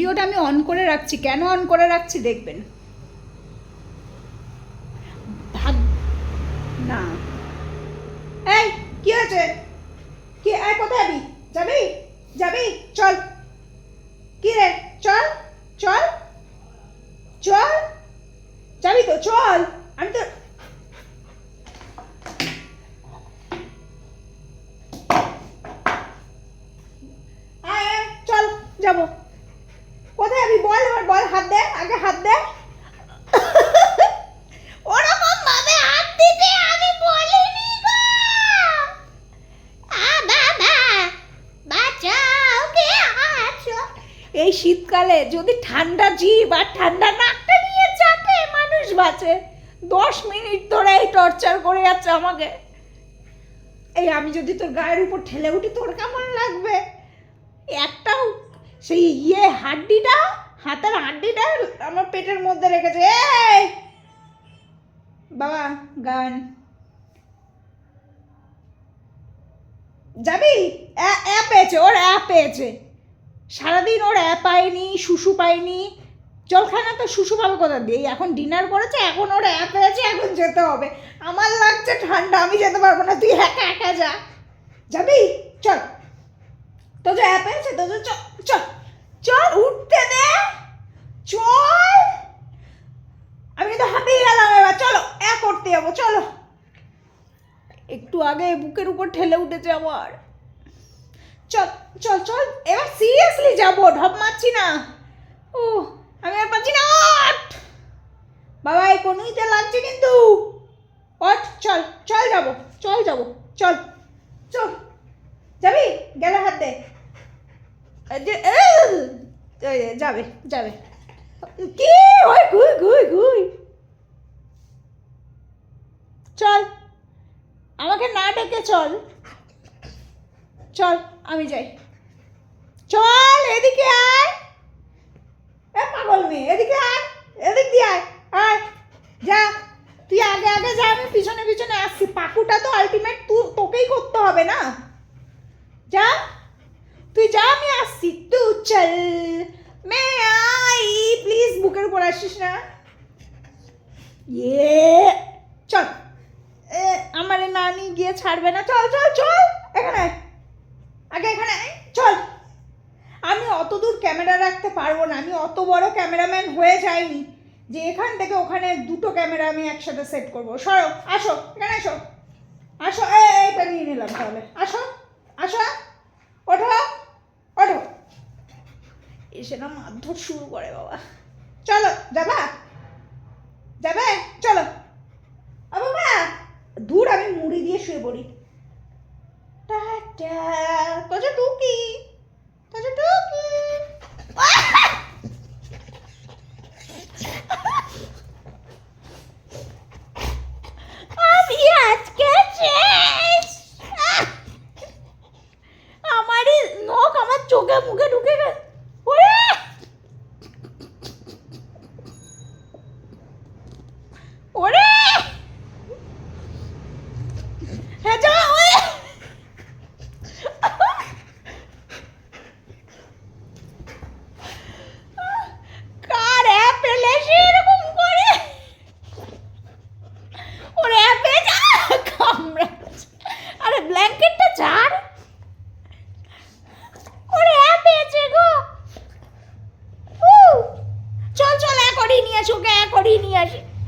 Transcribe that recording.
ভিডিওটা আমি অন করে রাখছি। কেন অন করে রাখছি দেখবেন। ভাগ না। এই, কি হয়েছে? কি আয় কোথায় যাবি? যাবি? চল। কি রে? চল? চল? চল? যাবি তো? চল। আমি তো চল, যাব। হাত দে, আগে হাত দে। এই শীতকালে যদি ঠান্ডা জিভ আর ঠান্ডা নাকটা নিয়ে চাপে, মানুষ বাঁচে। দশ মিনিট ধরে এই টর্চার করে যাচ্ছে আমাকে। এই আমি যদি তোর গায়ের উপর ঠেলে উঠি, তোর কেমন লাগবে? একটাও সেই ইয়ে হাড্ডিটা হাতের হাড্ডিটা আমার পেটের মধ্যে রেখেছে। বাবা, গান। যাবি? অ্যা- অ্যাপ পেয়েছে, ওর অ্যাপ পেয়েছে। সারাদিন ওর অ্যাপ পায়নি শুশু পায়নি। জলখানা তো শুশু পাবে কোথা দিয়ে? এখন ডিনার করেছে, এখন ওর অ্যাপ পেয়েছে, এখন যেতে হবে। আমার লাগছে ঠান্ডা, আমি যেতে পারব না, তুই একা একা যা। যাবি? চল। তো যে অ্যাপ আছে তো চল চল। চল উঠতে দে। চল। আমি তো হাঁপিয়ে গেলাম এবার, চলো এ করতে যাব, চলো। একটু আগে বুকের উপর ঠেলে উঠেছে আমার। চল চল চল, এবার সিরিয়াসলি যাব, ঢপ মারছি না। ও, আমি আর পাচ্ছি না বাবা, এই কোনুইতে লাগছে কিন্তু। ওঠ, চল চল যাব চল যাব, চল চল। যাবি? গেলে হাত দে এই যে এই, এই, এই, যাবে যাবে। কি? ওই, গুই গুই গুই। চল, আমাকে না ডেকে চল। চল, আমি যাই। চল, এদিকে আয়। এ পাগল মেয়ে, এদিকে আয়, এদিক দিয়ে আয় আয়। যা, তুই আগে আগে যা, আমি পিছনে পিছনে আসছি। পাকুটা তো আলটিমেট তুই তোকেই করতে হবে না। যা, তুই যা, আমি আসছি। তু চল। মে আই প্লিজ বুকের উপর আসিস না। ইয়ে চল। আমার নানি গিয়ে ছাড়বে না। চল চল চল। এখানে। আগে এখানে চল। আমি অত দূর ক্যামেরা রাখতে পারব না। আমি অত বড় ক্যামেরাম্যান হয়ে যাইনি যে এখান থেকে ওখানে দুটো ক্যামেরা আমি একসাথে সেট করব। সরো, আসো, এখানে আসো। আসো এইটা নিয়ে নিলাম তাহলে। আসো আসো। এসে না মারধর শুরু করে, বাবা। চলো, যাবা? যাবে? চলো। বাবা দূর আমি মুড়ি দিয়ে শুয়ে পড়ি। টাটা। নখ আমার চোখে মুখে ঢুকে গেছে। arkadaşlar